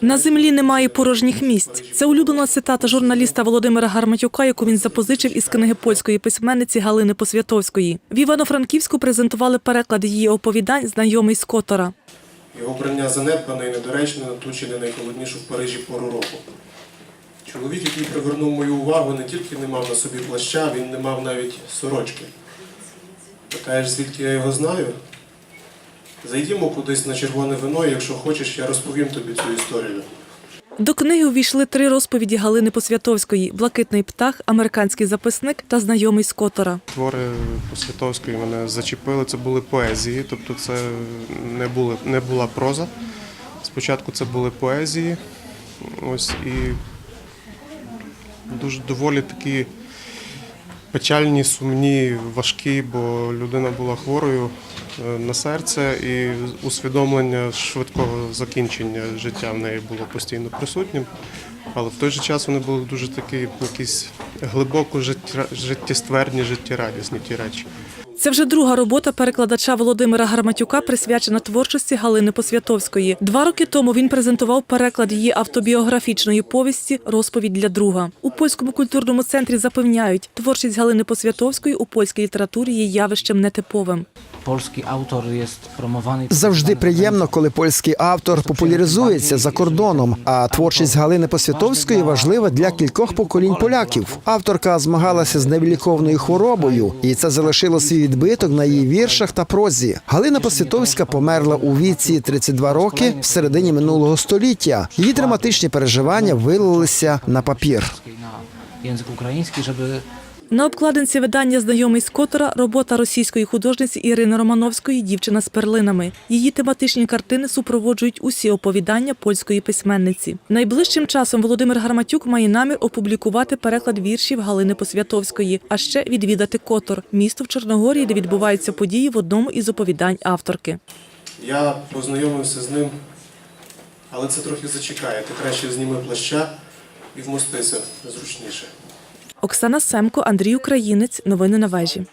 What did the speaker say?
На землі немає порожніх місць. Це улюблена цитата журналіста Володимира Гарматюка, яку він запозичив із книги польської письменниці Галини Посвятовської. В Івано-Франківську презентували переклад її оповідань знайомий з Котора. Його брання занедбане і недоречне на чи не найхолоднішу в Парижі пору року. Чоловік, який привернув мою увагу, не тільки не мав на собі плаща, він не мав навіть сорочки. Питаєш, звідки я його знаю? Зайдімо кудись на червоне вино, і якщо хочеш, я розповім тобі цю історію. До книги увійшли три розповіді Галини Посвятовської: Блакитний птах, американський записник та знайомий з Котора. Твори Посвятовської мене зачепили. Це були поезії, тобто це не, були, не була проза. Спочатку це були поезії. Ось і дуже доволі такі печальні, сумні, важкі, бо людина була хворою е, на серце, і усвідомлення швидкого закінчення життя в неї було постійно присутнім. Але в той же час вони були дуже такі якісь глибоко життєстверні, життєрадісні ті речі. Це вже друга робота перекладача Володимира Гарматюка, присвячена творчості Галини Посвятовської. Два роки тому він презентував переклад її автобіографічної повісті Розповідь для друга. У польському культурному центрі запевняють, творчість Галини Посвятовської у польській літературі є явищем нетиповим. Polski autor jest promowany. Завжди приємно, коли польський автор популяризується за кордоном. А творчість Галини Посвятовської важлива для кількох поколінь поляків. Авторка змагалася з невіліковною хворобою, і це залишило свій відбиток на її віршах та прозі. Галина Посвятовська померла у віці 32 роки в середині минулого століття. Її драматичні переживання вилилися на папір. Язик український, щоб На обкладинці видання Знайомий з Котора робота російської художниці Ірини Романовської Дівчина з перлинами. Її тематичні картини супроводжують усі оповідання польської письменниці. Найближчим часом Володимир Гарматюк має намір опублікувати переклад віршів Галини Посвятовської, а ще відвідати Котор, місто в Чорногорії, де відбуваються події в одному із оповідань авторки. Я познайомився з ним, але це трохи зачекає. Ти краще зніми плаща і вмостися зручніше. Оксана Семко, Андрій Українець. Новини на вежі.